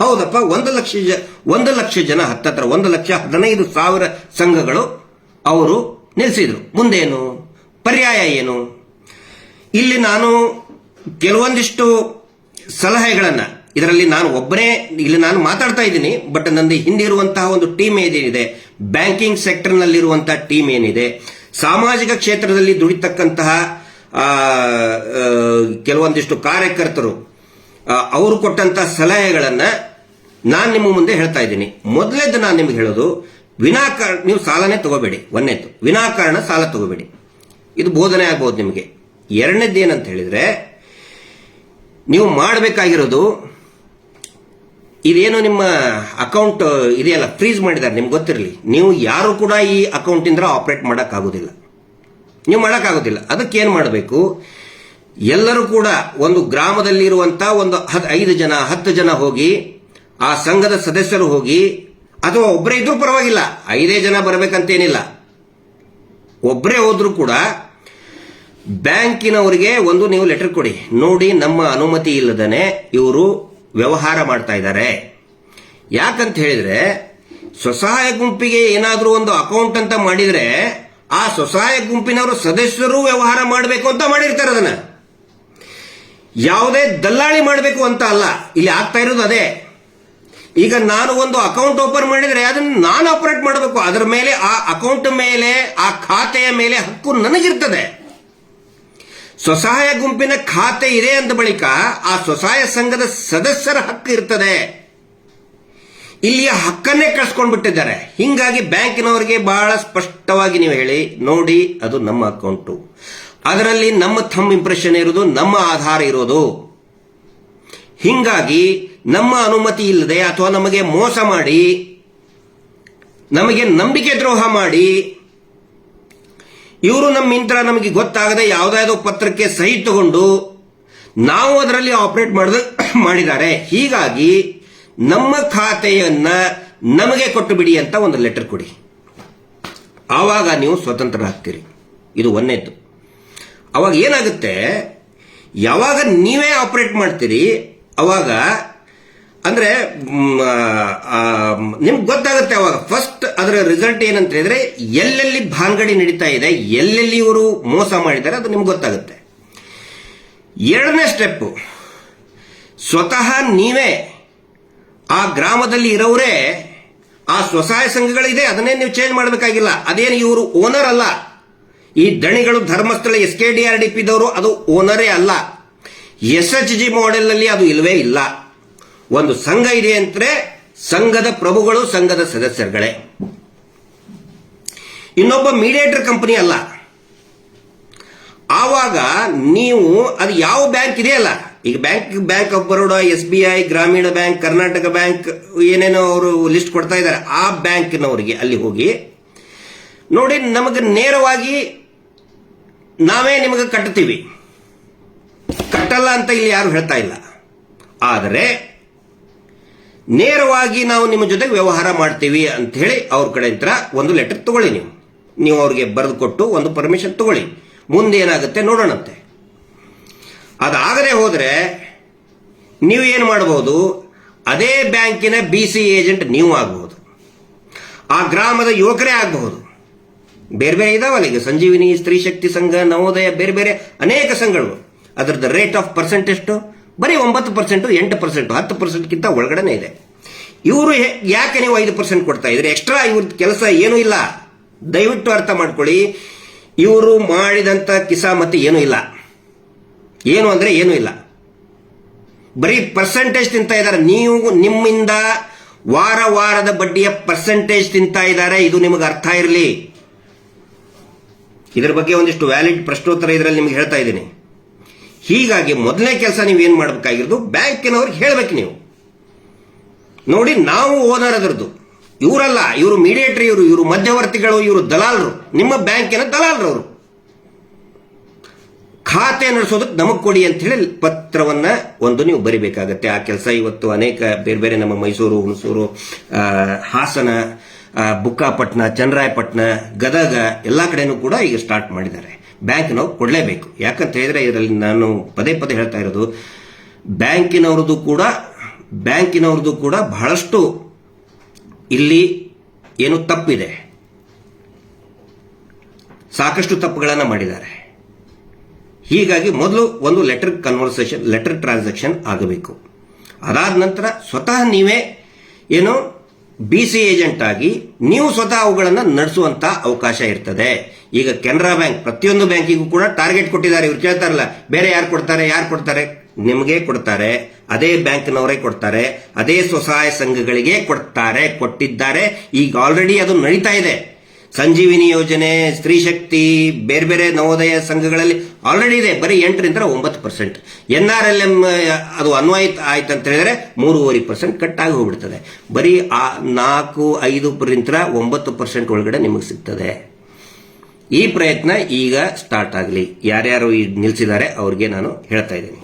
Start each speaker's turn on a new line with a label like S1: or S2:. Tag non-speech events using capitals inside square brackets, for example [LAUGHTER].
S1: ಹೌದಪ್ಪ, ಒಂದು ಲಕ್ಷ ಒಂದು ಲಕ್ಷ ಜನ, ಹತ್ತತ್ರ ಒಂದು ಲಕ್ಷ ಹದಿನೈದು ಸಾವಿರ ಸಂಘಗಳು ಅವರು ನಿಲ್ಲಿಸಿದ್ರು ಮುಂದೇನು? ಪರ್ಯಾಯ ಏನು? ಇಲ್ಲಿ ನಾನು ಕೆಲವೊಂದಿಷ್ಟು ಸಲಹೆಗಳನ್ನು, ಇದರಲ್ಲಿ ನಾನು ಒಬ್ಬನೇ, ಇಲ್ಲಿ ನಾನು ಮಾತಾಡ್ತಾ ಇದ್ದೀನಿ, ಬಟ್ ನಂದು ಹಿಂದೆ ಇರುವಂತಹ ಒಂದು ಟೀಮ್ ಏನಿದೆ, ಬ್ಯಾಂಕಿಂಗ್ ಸೆಕ್ಟರ್ನಲ್ಲಿರುವಂತಹ ಟೀಮ್ ಏನಿದೆ, ಸಾಮಾಜಿಕ ಕ್ಷೇತ್ರದಲ್ಲಿ ದುಡಿತಕ್ಕಂತಹ ಕೆಲವೊಂದಿಷ್ಟು ಕಾರ್ಯಕರ್ತರು ಅವರು ಕೊಟ್ಟಂತ ಸಲಹೆಗಳನ್ನ ನಾನು ನಿಮ್ಮ ಮುಂದೆ ಹೇಳ್ತಾ ಇದ್ದೀನಿ. ಮೊದಲೇದು ನಾನು ನಿಮ್ಗೆ ಹೇಳೋದು ವಿನಾಕಾರಣ ನೀವು ಸಾಲನೇ ತಗೋಬೇಡಿ, ಒಂದೇತು. ವಿನಾಕಾರಣ ಸಾಲ ತಗೋಬೇಡಿ. ಇದು ಬೋಧನೆ ಆಗ್ಬೋದು ನಿಮಗೆ. ಎರಡನೇದ್ದು ಏನಂತ ಹೇಳಿದ್ರೆ, ನೀವು ಮಾಡಬೇಕಾಗಿರೋದು, ಇದೇನು ನಿಮ್ಮ ಅಕೌಂಟ್, ಇದೆಯಲ್ಲ ಫ್ರೀಸ್ ಮಾಡಿದ್ದಾರೆ, ನಿಮ್ಗೆ ಗೊತ್ತಿರಲಿ. ನೀವು ಯಾರು ಕೂಡ ಈ ಅಕೌಂಟಿಂದ ಆಪರೇಟ್ ಮಾಡೋಕ್ಕಾಗೋದಿಲ್ಲ. ನೀವು ಮಾಡೋಕ್ಕಾಗೋದಿಲ್ಲ. ಅದಕ್ಕೆ ಏನು ಮಾಡಬೇಕು? ಎಲ್ಲರೂ ಕೂಡ ಒಂದು ಗ್ರಾಮದಲ್ಲಿರುವಂತ ಒಂದು ಐದು ಜನ, ಹತ್ತು ಜನ ಹೋಗಿ ಆ ಸಂಘದ ಸದಸ್ಯರು ಹೋಗಿ, ಅಥವಾ ಒಬ್ಬರೇ ಇದ್ರೂ ಪರವಾಗಿಲ್ಲ, ಐದೇ ಜನ ಬರಬೇಕಂತೇನಿಲ್ಲ. ಒಬ್ಬರೇ ಹೋದ್ರೂ ಕೂಡ ಬ್ಯಾಂಕಿನವರಿಗೆ ಒಂದು ನೀವು ಲೆಟರ್ ಕೊಡಿ. ನೋಡಿ, ನಮ್ಮ ಅನುಮತಿ ಇಲ್ಲದನೆ ಇವರು ವ್ಯವಹಾರ ಮಾಡ್ತಾ ಇದ್ದಾರೆ. ಯಾಕಂತ ಹೇಳಿದ್ರೆ, ಸ್ವಸಹಾಯ ಗುಂಪಿಗೆ ಏನಾದರೂ ಒಂದು ಅಕೌಂಟ್ ಅಂತ ಮಾಡಿದ್ರೆ, ಆ ಸ್ವಸಹಾಯ ಗುಂಪಿನವರು ಸದಸ್ಯರು ವ್ಯವಹಾರ ಮಾಡಬೇಕು ಅಂತ ಮಾಡಿರ್ತಾರೆ ಅದನ್ನ. ಯಾವುದೇ ದಲ್ಲಾಳಿ ಮಾಡಬೇಕು ಅಂತ ಅಲ್ಲ. ಇಲ್ಲಿ ಆಗ್ತಾ ಇರೋದು ಅದೇ. ಈಗ ನಾನು ಒಂದು ಅಕೌಂಟ್ ಓಪನ್ ಮಾಡಿದ್ರೆ ಅದನ್ನು ನಾನು ಆಪರೇಟ್ ಮಾಡಬೇಕು. ಅದರ ಮೇಲೆ ಆ ಅಕೌಂಟ್ ಮೇಲೆ, ಆ ಖಾತೆಯ ಮೇಲೆ ಹಕ್ಕು ನನಗಿರ್ತದೆ. ಸ್ವಸಹಾಯ ಗುಂಪಿನ ಖಾತೆ ಇದೆ ಅಂದ ಬಳಿಕ ಆ ಸ್ವಸಹಾಯ ಸಂಘದ ಸದಸ್ಯರ ಹಕ್ಕು ಇರ್ತದೆ. ಇಲ್ಲಿಯ ಹಕ್ಕನ್ನೇ ಕಳ್ಸ್ಕೊಂಡ್ಬಿಟ್ಟಿದ್ದಾರೆ. ಹಿಂಗಾಗಿ ಬ್ಯಾಂಕಿನವರಿಗೆ ಬಹಳ ಸ್ಪಷ್ಟವಾಗಿ ನೀವು ಹೇಳಿ, ನೋಡಿ, ಅದು ನಮ್ಮ ಅಕೌಂಟು. ಅದರಲ್ಲಿ ನಮ್ಮ ಥಂಬ್ ಇಂಪ್ರೆಷನ್ ಇರೋದು, ನಮ್ಮ ಆಧಾರ ಇರೋದು. ಹಿಂಗಾಗಿ ನಮ್ಮ ಅನುಮತಿ ಇಲ್ಲದೆ ಅಥವಾ ನಮಗೆ ಮೋಸ ಮಾಡಿ, ನಮಗೆ ನಂಬಿಕೆ ದ್ರೋಹ ಮಾಡಿ, ಇವರು ನಮ್ಮ ಮಿಂತ್ರ ನಮಗೆ ಗೊತ್ತಾಗದೆ ಯಾವುದಾದ್ರೂ ಪತ್ರಕ್ಕೆ ಸಹಿ ತಗೊಂಡು ನಾವು ಅದರಲ್ಲಿ ಆಪರೇಟ್ ಮಾಡಿದ, [COUGHS] ಮಾಡಿದ್ದಾರೆ. ಹೀಗಾಗಿ ನಮ್ಮ ಖಾತೆಯನ್ನ ನಮಗೆ ಕೊಟ್ಟು ಬಿಡಿ ಅಂತ ಒಂದು ಲೆಟರ್ ಕೊಡಿ. ಆವಾಗ ನೀವು ಸ್ವತಂತ್ರರಾಗ್ತೀರಿ. ಇದು ಒಂದೇದ್ದು. ಅವಾಗ ಏನಾಗುತ್ತೆ? ಯಾವಾಗ ನೀವೇ ಆಪರೇಟ್ ಮಾಡ್ತೀರಿ ಅವಾಗ, ಅಂದ್ರೆ ನಿಮ್ಗೆ ಗೊತ್ತಾಗುತ್ತೆ ಅವಾಗ ಫಸ್ಟ್ ಅದರ ರಿಸಲ್ಟ್ ಏನಂತ ಹೇಳಿದ್ರೆ ಎಲ್ಲೆಲ್ಲಿ ಭಾನ್ಗಡಿ ನಡೀತಾ ಇದೆ, ಎಲ್ಲೆಲ್ಲಿ ಇವರು ಮೋಸ ಮಾಡಿದ್ದಾರೆ ಅದು ನಿಮ್ಗೆ ಗೊತ್ತಾಗುತ್ತೆ. ಎರಡನೇ ಸ್ಟೆಪ್ ಸ್ವತಃ ನೀವೇ ಆ ಗ್ರಾಮದಲ್ಲಿ ಇರೋರೇ, ಆ ಸ್ವಸಹಾಯ ಸಂಘಗಳಿದೆ, ಅದನ್ನೇ ನೀವು ಚೇಂಜ್ ಮಾಡಬೇಕಾಗಿಲ್ಲ. ಅದೇನು ಇವರು ಓನರ್ ಅಲ್ಲ. ಈ ದಣಿಗಳು Dharmasthala S K D R D ಪಿದವರು ಅದು ಓನರೇ ಅಲ್ಲ. ಎಸ್ ಎಚ್ ಜಿ ಮಾಡೆಲ್ನಲ್ಲಿ ಅದು ಇಲ್ಲವೇ ಇಲ್ಲ. ಒಂದು ಸಂಘ ಇದೆ ಅಂದ್ರೆ ಸಂಘದ ಪ್ರಭುಗಳು, ಸಂಘದ ಸದಸ್ಯರುಗಳೇ. ಇನ್ನೊಬ್ಬ ಮೀಡಿಯೇಟರ್ ಕಂಪನಿ ಅಲ್ಲ. ಆವಾಗ ನೀವು ಅದು ಯಾವ ಬ್ಯಾಂಕ್ ಇದೆಯಲ್ಲ ಈಗ bank bank of Baroda S B I Grameen bank, Karnataka bank ಏನೇನೋ ಅವರು ಲಿಸ್ಟ್ ಕೊಡ್ತಾ ಇದ್ದಾರೆ. ಆ ಬ್ಯಾಂಕ್ನವರಿಗೆ ಅಲ್ಲಿ ಹೋಗಿ ನೋಡಿ ನಮಗೆ ನೇರವಾಗಿ ನಾವೇ ನಿಮಗೆ ಕಟ್ತೀವಿ. ಕಟ್ಟಲ್ಲ ಅಂತ ಇಲ್ಲಿ ಯಾರು ಹೇಳ್ತಾ ಇಲ್ಲ. ಆದರೆ, ನೇರವಾಗಿ ನಾವು ನಿಮ್ಮ ಜೊತೆಗೆ ವ್ಯವಹಾರ ಮಾಡ್ತೀವಿ ಅಂತ ಹೇಳಿ ಅವ್ರ ಕಡೆಯಿಂದ ಒಂದು ಲೆಟರ್ ತಗೊಳ್ಳಿ ನೀವು. ನೀವು ಅವ್ರಿಗೆ ಬರೆದು ಕೊಟ್ಟು ಒಂದು ಪರ್ಮಿಷನ್ ತಗೊಳ್ಳಿ. ಮುಂದೆ ಏನಾಗುತ್ತೆ ನೋಡೋಣಂತೆ. ಅದಾಗದೆ ಹೋದ್ರೆ, ನೀವು ಏನು ಮಾಡಬಹುದು ಅದೇ ಬ್ಯಾಂಕಿನ ಬಿ ಸಿ ಏಜೆಂಟ್ ನೀವು ಆಗಬಹುದು ಆ ಗ್ರಾಮದ ಯುವಕರೇ ಆಗಬಹುದು. ಬೇರೆ ಬೇರೆ ಇದಾವಲ್ಲ ಈಗ ಸಂಜೀವಿನಿ ಸ್ತ್ರೀ ಶಕ್ತಿ ಸಂಘ, ನವೋದಯ, ಬೇರೆ ಬೇರೆ ಅನೇಕ ಸಂಘಗಳು. ಅದರದ್ದು ರೇಟ್ ಆಫ್ ಪರ್ಸೆಂಟ್ ಎಷ್ಟು? ಬರೀ ಒಂಬತ್ತು ಪರ್ಸೆಂಟು ಎಂಟು ಪರ್ಸೆಂಟು ಹತ್ತು ಪರ್ಸೆಂಟ್ಗಿಂತ ಒಳಗಡೆನೆ ಇದೆ. ಇವರು ಯಾಕೆ ನೀವು ಐದು ಪರ್ಸೆಂಟ್ ಕೊಡ್ತಾ ಇದ್ರಿ? ಎಕ್ಸ್ಟ್ರಾ ಇವ್ರದ್ದು ಕೆಲಸ ಏನೂ ಇಲ್ಲ. ದಯವಿಟ್ಟು ಅರ್ಥ ಮಾಡ್ಕೊಳ್ಳಿ. ಇವರು ಮಾಡಿದಂತ ಮತ್ತೆ ಏನೂ ಇಲ್ಲ. ಏನು ಅಂದ್ರೆ ಏನೂ ಇಲ್ಲ. ಬರೀ ಪರ್ಸೆಂಟೇಜ್ ತಿಂತಾ ಇದ್ದಾರೆ. ನೀವು ನಿಮ್ಮಿಂದ ವಾರ ವಾರದ ಬಡ್ಡಿಯ ಪರ್ಸೆಂಟೇಜ್ ತಿಂತಾ ಇದ್ದಾರೆ. ಇದು ನಿಮಗೆ ಅರ್ಥ ಇರಲಿ. ಇದರ ಬಗ್ಗೆ ಒಂದಿಷ್ಟು ವ್ಯಾಲಿಡ್ ಪ್ರಶ್ನೋತ್ತರ ಇದರಲ್ಲಿ ನಿಮ್ಗೆ ಹೇಳ್ತಾ ಇದ್ದೀನಿ. ಹೀಗಾಗಿ ಮೊದಲನೇ ಕೆಲಸ ನೀವು ಏನು ಮಾಡಬೇಕಾಗಿರೋದು ಬ್ಯಾಂಕಿನವ್ರಿಗೆ ಹೇಳಬೇಕು ನೀವು. ನೋಡಿ, ನಾವು ಓನರ್ ಅದರದ್ದು ಇವರಲ್ಲ, ಇವರು ಮೀಡಿಯೇಟರ್ ಇವರು ಇವರು ಮಧ್ಯವರ್ತಿಗಳು, ಇವರು ದಲಾಲರು. ನಿಮ್ಮ ಬ್ಯಾಂಕಿನ ದಲಾಲರು ಅವರು ಖಾತೆ ನಡೆಸೋದಕ್ಕೆ ನಮಗೆ ಕೊಡಿ ಅಂತ ಹೇಳಿ ಪತ್ರವನ್ನ ಒಂದು ನೀವು ಬರಿಬೇಕಾಗತ್ತೆ. ಆ ಕೆಲಸ ಇವತ್ತು ಅನೇಕ ಬೇರೆ ಬೇರೆ ನಮ್ಮ ಮೈಸೂರು, ಹುಣಸೂರು ಹಾಸನ ಬುಕ್ಕಾಪಟ್ಟಣ ಚನ್ನರಾಯಪಟ್ಟಣ ಗದಗ, ಎಲ್ಲ ಕಡೆನೂ ಕೂಡ ಈಗ ಸ್ಟಾರ್ಟ್ ಮಾಡಿದ್ದಾರೆ. ಬ್ಯಾಂಕ್ನವ್ರು ಕೊಡಲೇಬೇಕು. ಯಾಕಂತ ಹೇಳಿದ್ರೆ ಇದರಲ್ಲಿ ನಾನು ಪದೇ ಪದೇ ಹೇಳ್ತಾ ಇರೋದು, ಬ್ಯಾಂಕಿನವ್ರದ್ದು ಕೂಡ ಬ್ಯಾಂಕಿನವ್ರದ್ದು ಕೂಡ ಬಹಳಷ್ಟು ಇಲ್ಲಿ ಏನು ತಪ್ಪಿದೆ. ಸಾಕಷ್ಟು ತಪ್ಪುಗಳನ್ನು ಮಾಡಿದ್ದಾರೆ. ಹೀಗಾಗಿ ಮೊದಲು ಒಂದು ಲೆಟರ್ ಕನ್ವರ್ಸೇಷನ್, ಲೆಟರ್ ಟ್ರಾನ್ಸಾಕ್ಷನ್ ಆಗಬೇಕು. ಅದಾದ ನಂತರ ಸ್ವತಃ ನೀವೇ ಏನು ಬಿ ಸಿ ಏಜೆಂಟ್ ಆಗಿ ನೀವು ಸ್ವತಃ ಅವುಗಳನ್ನು ನಡೆಸುವಂತ ಅವಕಾಶ ಇರ್ತದೆ. ಈಗ ಕೆನರಾ ಬ್ಯಾಂಕ್, ಪ್ರತಿಯೊಂದು ಬ್ಯಾಂಕಿಗೂ ಕೂಡ ಟಾರ್ಗೆಟ್ ಕೊಟ್ಟಿದ್ದಾರೆ. ಇವ್ರು ಕೇಳ್ತಾರಲ್ಲ, ಬೇರೆ ಯಾರು ಕೊಡ್ತಾರೆ ಯಾರು ಕೊಡ್ತಾರೆ? ನಿಮಗೆ ಕೊಡ್ತಾರೆ. ಅದೇ ಬ್ಯಾಂಕ್ನವರೇ ಕೊಡ್ತಾರೆ. ಅದೇ ಸ್ವಸಹಾಯ ಸಂಘಗಳಿಗೆ ಕೊಡ್ತಾರೆ, ಕೊಟ್ಟಿದ್ದಾರೆ. ಈಗ ಆಲ್ರೆಡಿ ಅದು ನಡೀತಾ ಇದೆ. ಸಂಜೀವಿನಿ ಯೋಜನೆ, ಸ್ತ್ರೀ ಶಕ್ತಿ, ಬೇರೆ ಬೇರೆ ನವೋದಯ ಸಂಘಗಳಲ್ಲಿ ಆಲ್ರೆಡಿ ಇದೆ. ಬರೀ ಎಂಟರಿಂದ ಒಂಬತ್ತು percent N R L M, ಅದು ಅನ್ವಯ ಆಯ್ತು ಅಂತ ಹೇಳಿದ್ರೆ ಮೂರುವರೆ ಪರ್ಸೆಂಟ್ ಕಟ್ ಆಗಿ ಹೋಗ್ಬಿಡ್ತದೆ. ಬರೀ ಆ ನಾಲ್ಕು ಐದು ಒಂಬತ್ತು ಪರ್ಸೆಂಟ್ ಒಳಗಡೆ ನಿಮಗೆ ಸಿಗ್ತದೆ. ಈ ಪ್ರಯತ್ನ ಈಗ ಸ್ಟಾರ್ಟ್ ಆಗಲಿ. ಯಾರ್ಯಾರು ನಿಲ್ಲಿಸಿದ್ದಾರೆ ನಿಲ್ಸಿದ್ದಾರೆ ಅವ್ರಿಗೆ ನಾನು ಹೇಳ್ತಾ ಇದ್ದೀನಿ.